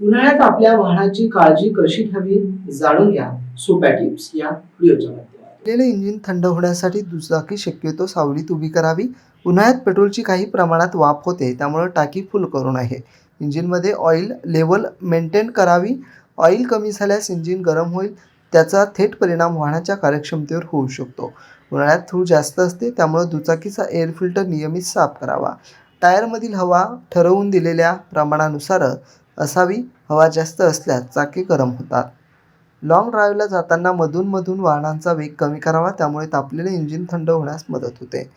उन्हाळ्यात आपल्या वाहनाची काळजी कशी घ्यावी जाणून घ्या. सोप्या टिप्स या व्हिडिओच्या माध्यमातून. इंजिन थंड होण्यासाठी दुचाकी शक्यतो सावलीत उभी करावी. उन्हाळ्यात पेट्रोलची काही प्रमाणात वाफ होते त्यामुळे टाकी फुल करून आहे. इंजिनमध्ये ऑइल लेवल मेंटेन करावी. ऑइल कमी झाल्यास इंजिन गरम होईल त्याचा थेट परिणाम वाहनाच्या कार्यक्षमतेवर होऊ शकतो. उन्हाळ्यात धूळ जास्त असते त्यामुळे दुचाकीचा एअर फिल्टर नियमित साफ करावा. टायरमधील हवा ठरवून दिलेल्या प्रमाणानुसार असावी हवा जास्त असल्यास चाके गरम होतात. लॉंग ड्राईव्हला जाताना मधूनमधून वाहनांचा वेग कमी करावा त्यामुळे तापलेले इंजिन थंड होण्यास मदत होते.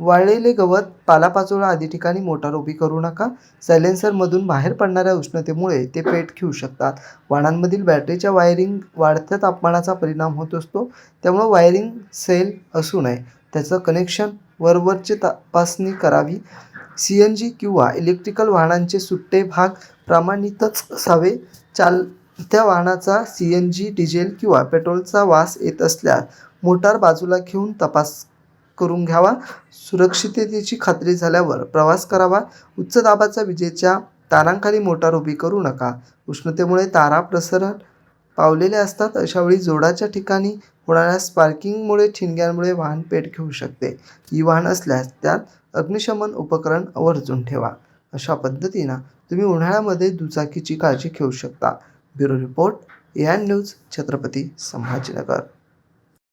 वाळलेले गवत पालापाचोळा आदी ठिकाणी मोटार उभी करू नका. सायलेन्सरमधून बाहेर पडणाऱ्या उष्णतेमुळे ते पेट घेऊ शकतात. वाहनांमधील बॅटरीच्या वायरिंग वाढत्या तापमानाचा परिणाम होत असतो त्यामुळे वायरिंग सेल असू नये. त्याचं कनेक्शन वरवरची तपासणी करावी. सी एन जी किंवा इलेक्ट्रिकल वाहनांचे सुट्टे भाग प्रमाणितच असावे. चाल त्या वाहनाचा सी एन जी डिझेल किंवा पेट्रोलचा वास येत असल्यास मोटार बाजूला घेऊन तपास करून घ्यावा. सुरक्षिततेची खात्री झाल्यावर प्रवास करावा. उच्च दाबाच्या विजेच्या तारांखाली मोटार उभी करू नका. उष्णतेमुळे तारा प्रसरण पावलेले असतात अशावेळी जोडाच्या ठिकाणी होणाऱ्या स्पार्किंगमुळे ठिणग्यांमुळे वाहन पेट घेऊ शकते. ही वाहन असल्यास त्यात अग्निशमन उपकरण आवर्जून ठेवा. अशा पद्धतीनं तुम्ही उन्हाळ्यामध्ये दुचाकीची काळजी घेऊ शकता. Bureau report A news Chhatrapati Sambhajinagar.